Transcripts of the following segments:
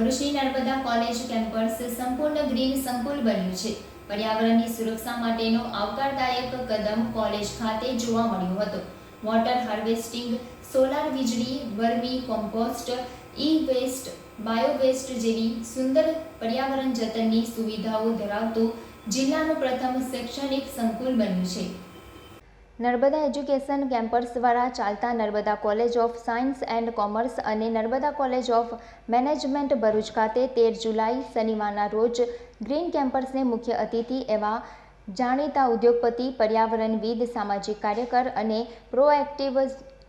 ઋષિ Narmada college campus સંપૂર્ણ green સંકુલ બન્યું છે. પર્યાવરણની સુરક્ષા માટેનો આવકારદાયક કદમ કોલેજ ખાતે જોવા મળ્યો હતો. વોટર હાર્વેસ્ટિંગ, સોલાર વીજળી, vermicompost e waste biowaste જેવી સુંદર પર્યાવરણ જતનની સુવિધાઓ ધરાવતું જિલ્લાનું પ્રથમ શૈક્ષણિક સંકુલ બન્યું છે. નર્મદા એજ્યુકેશન કેમ્પસ દ્વારા ચાલતા Narmada college of science and commerce અને Narmada college of management Bharuch ખાતે તેર જુલાઈ શનિવારના રોજ ગ્રીન કેમ્પસને મુખ્ય અતિથિ એવા જાણીતા ઉદ્યોગપતિ, પર્યાવરણવિદ, સામાજિક કાર્યકર અને પ્રોએક્ટિવ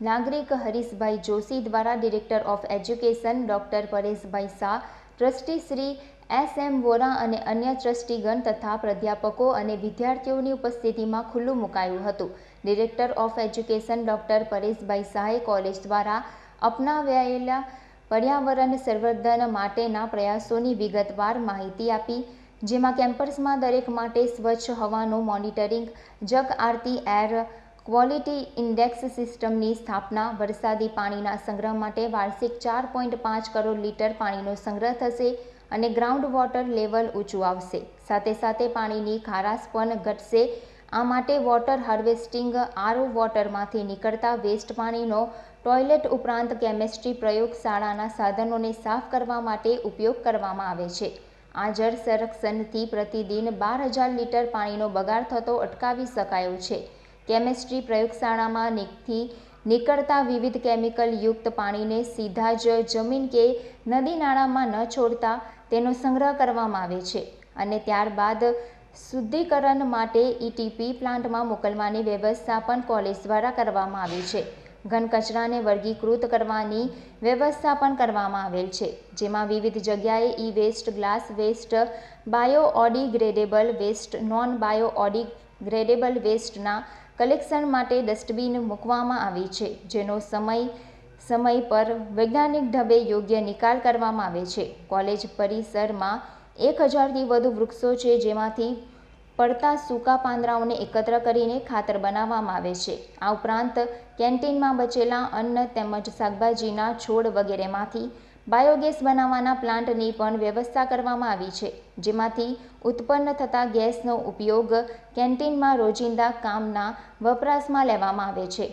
નાગરિક હરીશભાઈ જોશી દ્વારા director of education doctor Pareshbhai Shah, trustee Shri S M Vora અને અન્ય ટ્રસ્ટીગણ તથા પ્રાધ્યાપકો અને વિદ્યાર્થીઓની ઉપસ્થિતિમાં ખુલ્લું મુકાયું હતું. Director of education doctor Pareshbhai શાહે કોલેજ દ્વારા અપનાવાયેલા પર્યાવરણ સંવર્ધન માટેના પ્રયાસોની વિગતવાર માહિતી આપી, જેમાં કેમ્પસમાં દરેક માટે સ્વચ્છ હવાનું મોનિટરિંગ, જગ આરતી, એર ક્વોલિટી ઇન્ડેક્સ સિસ્ટમની સ્થાપના વરસાદી પાણીના સંગ્રહ માટે વાર્ષિક ચાર પોઈન્ટ પાંચ કરોડ લીટર પાણીનો સંગ્રહ થશે અને ગ્રાઉન્ડ વોટર લેવલ ઊંચું આવશે. સાથે સાથે પાણીની ખારાશ પણ ઘટશે. આ માટે વોટર હાર્વેસ્ટિંગ આરઓ વોટરમાંથી નીકળતા વેસ્ટ પાણીનો ટોયલેટ ઉપરાંત કેમેસ્ટ્રી પ્રયોગશાળાના સાધનોને સાફ કરવા માટે ઉપયોગ કરવામાં આવે છે. આ જળ સંરક્ષણથી પ્રતિદિન બાર હજાર લીટર પાણીનો બગાડ થતો અટકાવી શકાયો છે. કેમેસ્ટ્રી પ્રયોગશાળામાં નીકથી નીકળતા વિવિધ કેમિકલ યુક્ત પાણીને સીધા જ જમીન કે નદી નાળામાં ન છોડતા તેનો સંગ્રહ કરવામાં આવે છે અને ત્યારબાદ શુદ્ધિકરણ માટે ઈટીપી પ્લાન્ટમાં મોકલવાની વ્યવસ્થા પણ કોલેજ દ્વારા કરવામાં આવી છે. ઘન કચરાને વર્ગીકૃત કરવાની વ્યવસ્થા પણ કરવામાં આવેલ છે, જેમાં વિવિધ જગ્યાએ e waste glass waste biodegradable waste non biodegradable વેસ્ટના collection માટે ડસ્ટબિન મૂકવામાં આવી છે, જેનો સમય સમય પર વૈજ્ઞાનિક ઢબે યોગ્ય નિકાલ કરવામાં આવે છે. કોલેજ પરિસરમાં એક હજારથી વધુ વૃક્ષો છે, જેમાંથી પડતા સૂકા પાંદડાઓને એકત્ર કરીને ખાતર બનાવવામાં આવે છે. આ ઉપરાંત કેન્ટીનમાં બચેલા અન્ન તેમજ શાકભાજીના છોડ વગેરેમાંથી બાયોગેસ બનાવવાના પ્લાન્ટની પણ વ્યવસ્થા કરવામાં આવી છે, જેમાંથી ઉત્પન્ન થતા ગેસનો ઉપયોગ કેન્ટીનમાં રોજિંદા કામના વપરાશમાં લેવામાં આવે છે.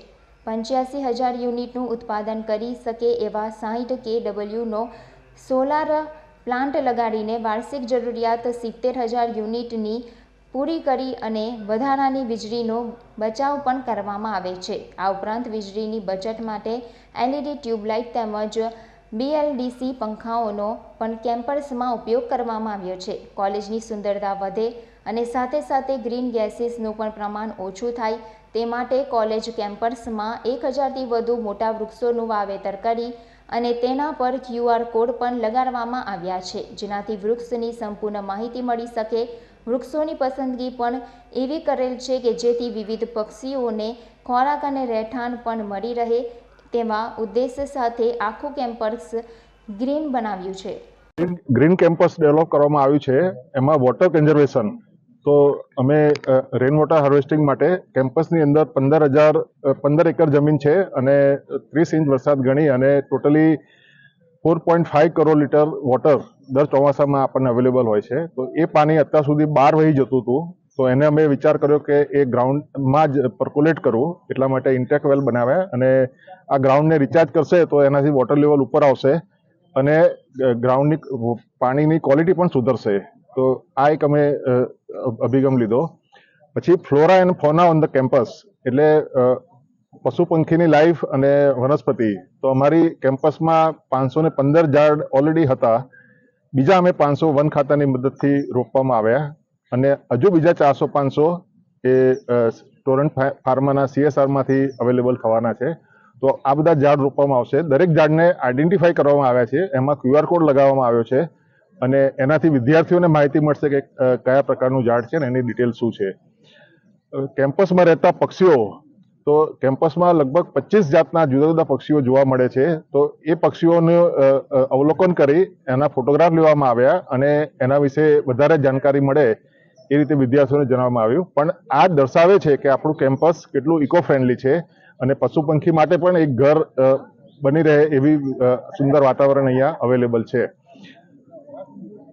પંચ્યાસી હજાર યુનિટનું ઉત્પાદન કરી શકે એવા સાહીઠ કે ડબલ્યુનો સોલાર પ્લાન્ટ લગાડીને વાર્ષિક જરૂરિયાત સિત્તેર હજાર યુનિટની પૂરી કરી અને વધારાની વીજળીનો બચાવ પણ કરવામાં આવે છે. આ ઉપરાંત વીજળીની બચત માટે એલઈડી ટ્યુબલાઇટ તેમજ બીએલડીસી પંખાઓનો પણ કેમ્પસમાં ઉપયોગ કરવામાં આવ્યો છે. કોલેજની સુંદરતા વધે અને સાથે સાથે ગ્રીન ગેસીસનું પણ પ્રમાણ ઓછું થાય તે માટે કોલેજ કેમ્પસમાં એક હજારથી વધુ મોટા વૃક્ષોનું વાવેતર કરી અને તેના પર ક્યુઆર કોડ પણ લગાડવામાં આવ્યા છે, જેનાથી વૃક્ષની સંપૂર્ણ માહિતી મળી શકે. વૃક્ષોની પસંદગી પણ એવી કરેલ છે કે જેથી વિવિધ પક્ષીઓને ખોરાક અને રહેઠાણ પણ મળી રહે તેવા ઉદ્દેશ્ય સાથે આખું કેમ્પસ ગ્રીન બનાવ્યું છે. ગ્રીન કેમ્પસ ડેવલપ કરવામાં આવ્યું છે. એમાં વોટર કન્ઝર્વેશન. તો અમે રેન વોટર હાર્વેસ્ટિંગ માટે કેમ્પસની અંદર પંદર હજાર પંદર એકર જમીન છે અને ત્રીસ ઇંચ વરસાદ ગણી અને totally four point five crore litre water દર ચોમાસામાં આપણને અવેલેબલ હોય છે. તો એ પાણી અત્યાર સુધી બહાર વહી જતું હતું. તો એને અમે વિચાર કર્યો કે એ ગ્રાઉન્ડમાં જ પર્ક્યુલેટ કરવું, એટલા માટે ઇન્ટેક વેલ બનાવ્યા અને આ ગ્રાઉન્ડને રિચાર્જ કરશે તો એનાથી વોટર લેવલ ઉપર આવશે અને ગ્રાઉન્ડની પાણીની ક્વોલિટી પણ સુધરશે. તો આ એક અમે અભિગમ લીધો. પછી flora and fauna on the campus એટલે પશુ પંખીની લાઈફ અને વનસ્પતિ. તો અમારી કેમ્પસમાં પાંચસો ને પંદર ઝાડ ઓલરેડી હતા. બીજા અમે પાંચસો વન ખાતાની મદદથી રોપવામાં આવ્યા. અને હજુ બીજા ચારસો પાંચસો એ ટોરન્ટ ફાર્માના સીએસઆરમાંથી અવેલેબલ થવાના છે. તો આ બધા ઝાડ રોપવામાં આવશે. દરેક ઝાડને આઈડેન્ટિફાઈ કરવામાં આવ્યા છે. એમાં ક્યુઆર કોડ લગાવવામાં આવ્યો છે. અને એનાથી વિદ્યાર્થીઓને માહિતી મળશે કે કયા પ્રકારનું ઝાડ છે ને એની ડિટેલ શું છે. કેમ્પસમાં રહેતા પક્ષીઓ, તો કેમ્પસમાં લગભગ પચીસ જાતના જુદા જુદા પક્ષીઓ જોવા મળે છે. તો એ પક્ષીઓનું અવલોકન કરી એના ફોટોગ્રાફ લેવામાં આવ્યા અને એના વિશે વધારે જાણકારી મળે એ રીતે વિદ્યાર્થીઓને જણાવવામાં આવ્યું. પણ આ દર્શાવે છે કે આપણું કેમ્પસ કેટલું ઇકો ફ્રેન્ડલી છે અને પશુ પંખી માટે પણ એક ઘર બની રહે એવી સુંદર વાતાવરણ અહીંયા અવેલેબલ છે.